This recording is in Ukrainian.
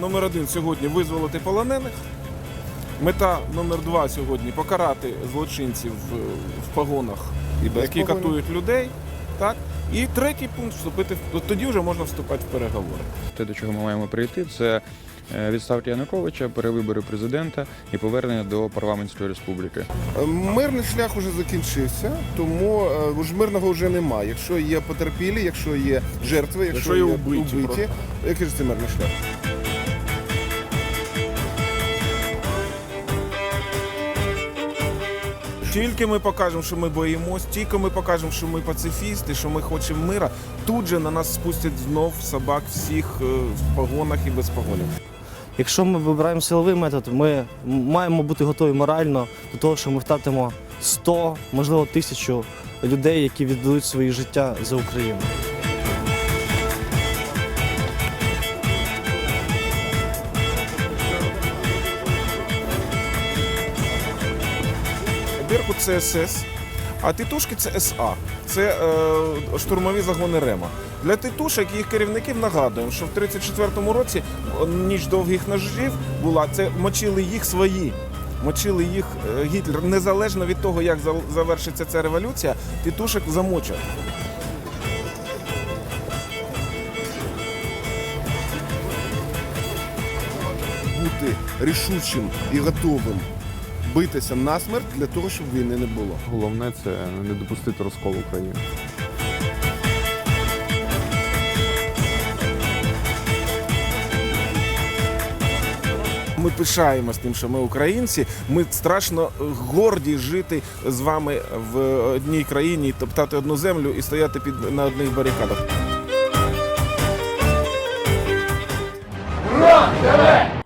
номер один сьогодні визволити полонених. Мета номер два сьогодні покарати злочинців в погонах, І без які погонів. катують людей. Так? І третій пункт вступити в тоді вже можна вступати в переговори. Те, до чого ми маємо прийти, це е, відставка Януковича, перевибори президента і повернення до парламентської республіки. Е, Мирний шлях уже закінчився, тому е, ж мирного вже немає. Якщо є потерпілі, якщо є жертви, якщо, Якщо є убиті просто. який ж це мирний шлях? Тільки ми покажемо, що ми боїмось, тільки ми покажемо, що ми пацифісти, що ми хочемо мира, тут же на нас спустять знов собак всіх в погонах і без погонів. Якщо ми вибираємо силовий метод, ми маємо бути готові морально до того, що ми втратимо 100, можливо, тисячу людей, які віддадуть свої життя за Україну. Беркут це СС, а титушки це СА. Це е, штурмові загони Рема. Для титушок і їх керівників нагадуємо, що в 34-му році ніч довгих ножів була, це мочили їх свої. Мочили їх е, Гітлер. Незалежно від того, як завершиться ця революція, титушок замочать. Бути рішучим і готовим битися насмерть для того, щоб війни не було. Головне це не допустити розколу України. Ми пишаємось тим, що ми українці. Ми страшно горді жити з вами в одній країні, топтати одну землю і стояти під на одних барикадах. Ура!